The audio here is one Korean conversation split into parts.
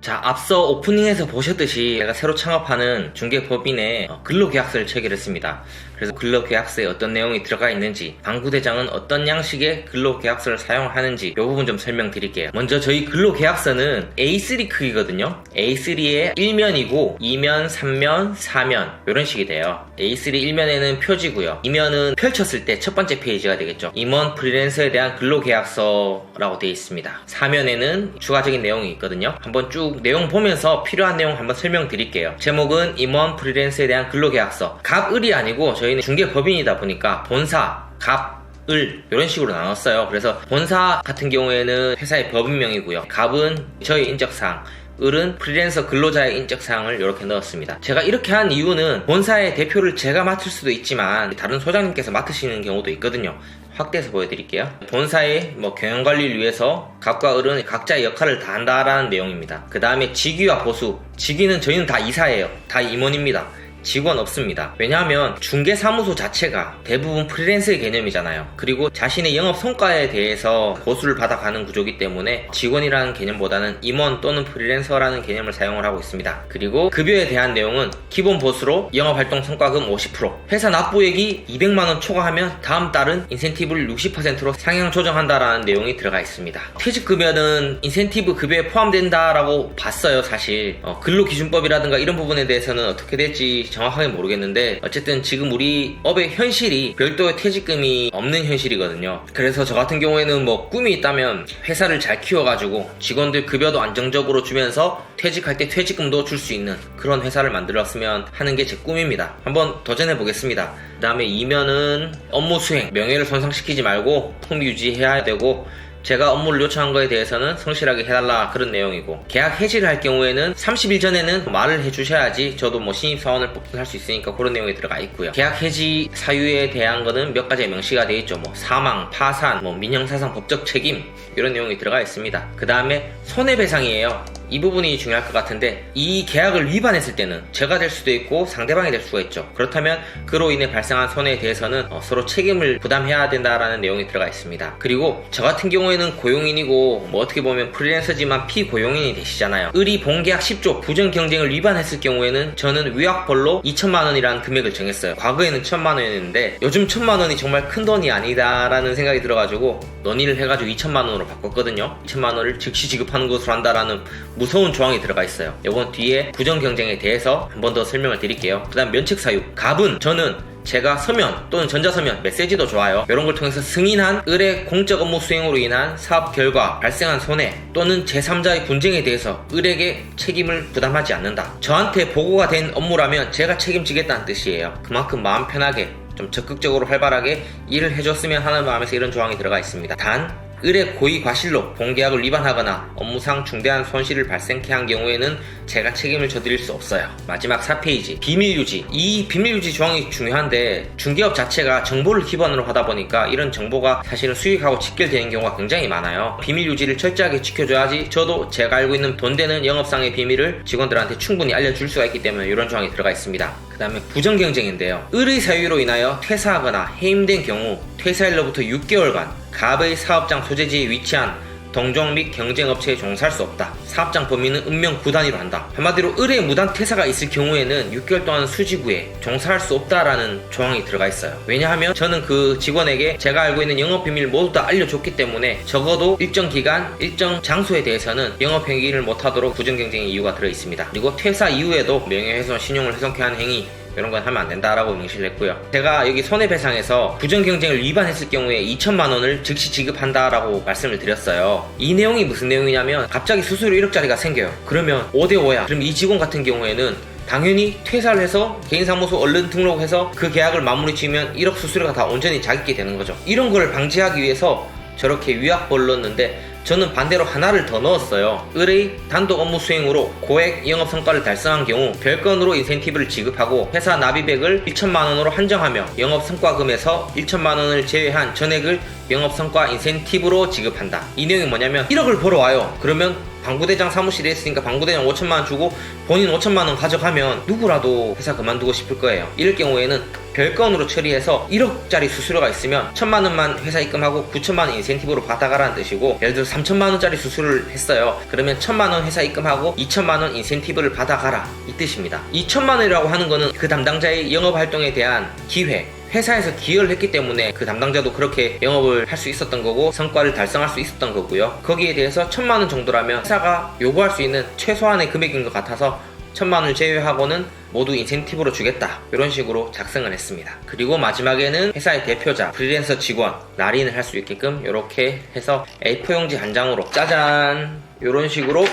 자, 앞서 오프닝에서 보셨듯이 제가 새로 창업하는 중개법인에 어, 근로계약서를 체결했습니다. 그래서 근로계약서에 어떤 내용이 들어가 있는지, 방구대장은 어떤 양식의 근로계약서를 사용하는지 이 부분 좀 설명드릴게요. 먼저 저희 근로계약서는 A3 크기거든요. A3의 1면이고 2면, 3면, 4면 이런 식이 돼요. A3 1면에는 표지고요. 2면은 펼쳤을 때 첫 번째 페이지가 되겠죠. 임원 프리랜서에 대한 근로계약서라고 되어 있습니다. 4면에는 추가적인 내용이 있거든요. 한번 쭉 내용 보면서 필요한 내용 한번 설명드릴게요. 제목은 임원 프리랜서에 대한 근로계약서. 갑을이 아니고 저희는 중개법인이다 보니까 본사, 갑, 을 이런 식으로 나눴어요. 그래서 본사 같은 경우에는 회사의 법인명이고요. 갑은 저희 인적사항, 을은 프리랜서 근로자의 인적사항을 이렇게 넣었습니다. 제가 이렇게 한 이유는 본사의 대표를 제가 맡을 수도 있지만 다른 소장님께서 맡으시는 경우도 있거든요. 확대해서 보여드릴게요. 본사의 뭐 경영 관리를 위해서 갑과 을은 각자의 역할을 다 한다라는 내용입니다. 그 다음에 직위와 보수. 직위는 저희는 다 이사예요. 다 임원입니다. 직원 없습니다. 왜냐하면 중개사무소 자체가 대부분 프리랜서의 개념이잖아요. 그리고 자신의 영업 성과에 대해서 보수를 받아가는 구조이기 때문에 직원이라는 개념보다는 임원 또는 프리랜서라는 개념을 사용을 하고 있습니다. 그리고 급여에 대한 내용은 기본 보수로 영업활동 성과금 50%, 회사 납부액이 200만원 초과하면 다음 달은 인센티브를 60%로 상향 조정한다라는 내용이 들어가 있습니다. 퇴직급여는 인센티브 급여에 포함된다라고 봤어요, 사실. 어, 근로기준법이라든가 이런 부분에 대해서는 어떻게 될지 정확하게 모르겠는데 어쨌든 지금 우리 업의 현실이 별도의 퇴직금이 없는 현실이거든요. 그래서 저 같은 경우에는 뭐 꿈이 있다면 회사를 잘 키워가지고 직원들 급여도 안정적으로 주면서 퇴직할 때 퇴직금도 줄 수 있는 그런 회사를 만들었으면 하는 게 제 꿈입니다. 한번 도전해 보겠습니다. 그 다음에 이면은 업무 수행, 명예를 손상시키지 말고 품위 유지해야 되고 제가 업무를 요청한 거에 대해서는 성실하게 해달라 그런 내용이고 계약 해지를 할 경우에는 30일 전에는 말을 해주셔야지 저도 뭐 신입사원을 뽑긴 할수 있으니까 그런 내용이 들어가 있고요. 계약 해지 사유에 대한 거는 몇 가지 명시가 되어 있죠. 뭐 사망, 파산, 뭐 민형사상 법적 책임 이런 내용이 들어가 있습니다. 그 다음에 손해배상이에요 이 부분이 중요할 것 같은데 이 계약을 위반했을 때는 제가 될 수도 있고 상대방이 될 수가 있죠. 그렇다면 그로 인해 발생한 손해에 대해서는 어, 서로 책임을 부담해야 된다라는 내용이 들어가 있습니다. 그리고 저 같은 경우에는 고용인이고 뭐 어떻게 보면 프리랜서지만 피고용인이 되시잖아요. 을이 본계약 10조 부정 경쟁을 위반했을 경우에는 저는 위약벌로 2천만 원이라는 금액을 정했어요. 과거에는 1천만 원이었는데 요즘 1천만 원이 정말 큰 돈이 아니다라는 생각이 들어가지고 논의를 해가지고 2천만 원으로 바꿨거든요. 2천만 원을 즉시 지급하는 것으로 한다라는 무서운 조항이 들어가 있어요. 이건 뒤에 부정 경쟁에 대해서 한 번 더 설명을 드릴게요. 그다음 면책 사유. 갑은 저는 제가 서면 또는 전자서면 메시지도 좋아요. 이런 걸 통해서 승인한 을의 공적 업무 수행으로 인한 사업 결과 발생한 손해 또는 제3자의 분쟁에 대해서 을에게 책임을 부담하지 않는다. 저한테 보고가 된 업무라면 제가 책임지겠다는 뜻이에요. 그만큼 마음 편하게 좀 적극적으로 활발하게 일을 해줬으면 하는 마음에서 이런 조항이 들어가 있습니다. 단 을의 고의 과실로 본계약을 위반하거나 업무상 중대한 손실을 발생케 한 경우에는 제가 책임을 져드릴 수 없어요. 마지막 4페이지 비밀 유지. 이 비밀 유지 조항이 중요한데 중개업 자체가 정보를 기반으로 하다 보니까 이런 정보가 사실은 수익하고 직결되는 경우가 굉장히 많아요. 비밀 유지를 철저하게 지켜줘야지 저도 제가 알고 있는 돈 되는 영업상의 비밀을 직원들한테 충분히 알려줄 수가 있기 때문에 이런 조항이 들어가 있습니다. 그 다음에 부정 경쟁인데요. 을의 사유로 인하여 퇴사하거나 해임된 경우 퇴사일로부터 6개월간 갑의 사업장 소재지에 위치한 동종 및 경쟁업체에 종사할 수 없다. 사업장 범위는 은명 9단위로 한다. 한마디로 을의 무단 퇴사가 있을 경우에는 6개월 동안 수지구에 종사할 수 없다라는 조항이 들어가 있어요. 왜냐하면 저는 그 직원에게 제가 알고 있는 영업 비밀 모두 다 알려줬기 때문에 적어도 일정 기간, 일정 장소에 대해서는 영업 행위를 못하도록 부정 경쟁의 이유가 들어 있습니다. 그리고 퇴사 이후에도 명예훼손, 신용을 훼손케 하는 행위 이런 건 하면 안 된다라고 명시를 했고요. 제가 여기 손해배상에서 부정 경쟁을 위반했을 경우에 2천만 원을 즉시 지급한다라고 말씀을 드렸어요. 이 내용이 무슨 내용이냐면 갑자기 수수료 1억짜리가 생겨요. 그러면 5대 5야. 그럼 이 직원 같은 경우에는 당연히 퇴사를 해서 개인사무소 얼른 등록해서 그 계약을 마무리 지으면 1억 수수료가 다 온전히 자기게 되는 거죠. 이런 걸 방지하기 위해서 저렇게 위약벌 넣었는데 저는 반대로 하나를 더 넣었어요. 을의 단독 업무 수행으로 고액 영업 성과를 달성한 경우 별건으로 인센티브를 지급하고 회사 납입액을 1천만 원으로 한정하며 영업 성과금에서 1천만 원을 제외한 전액을 영업 성과 인센티브로 지급한다. 이 내용이 뭐냐면 1억을 벌어와요. 그러면 방구대장 사무실에 있으니까 방구대장 5천만 원 주고 본인 5천만 원 가져가면 누구라도 회사 그만두고 싶을 거예요. 이럴 경우에는 별건으로 처리해서 1억짜리 수수료가 있으면 1천만 원만 회사 입금하고 9천만 원 인센티브로 받아가라는 뜻이고 예를 들어 3천만 원짜리 수수료를 했어요. 그러면 1천만 원 회사 입금하고 2천만 원 인센티브를 받아가라 이 뜻입니다. 2천만 원이라고 하는 거는 그 담당자의 영업 활동에 대한 기회 회사에서 기여를 했기 때문에 그 담당자도 그렇게 영업을 할 수 있었던 거고 성과를 달성할 수 있었던 거고요. 거기에 대해서 천만 원 정도라면 회사가 요구할 수 있는 최소한의 금액인 것 같아서 천만 원을 제외하고는 모두 인센티브로 주겠다 이런 식으로 작성을 했습니다. 그리고 마지막에는 회사의 대표자, 프리랜서 직원, 날인을 할 수 있게끔 이렇게 해서 A4 용지 한 장으로 짜잔 이런 식으로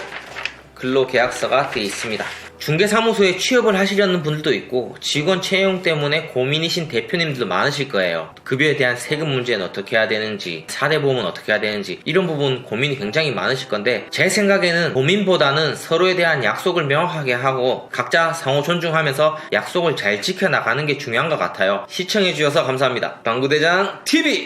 근로계약서가 되어 있습니다. 중개사무소에 취업을 하시려는 분들도 있고 직원 채용 때문에 고민이신 대표님들도 많으실 거예요. 급여에 대한 세금 문제는 어떻게 해야 되는지, 사대보험은 어떻게 해야 되는지 이런 부분 고민이 굉장히 많으실 건데 제 생각에는 고민보다는 서로에 대한 약속을 명확하게 하고 각자 상호 존중하면서 약속을 잘 지켜나가는 게 중요한 것 같아요. 시청해주셔서 감사합니다. 방구대장 TV!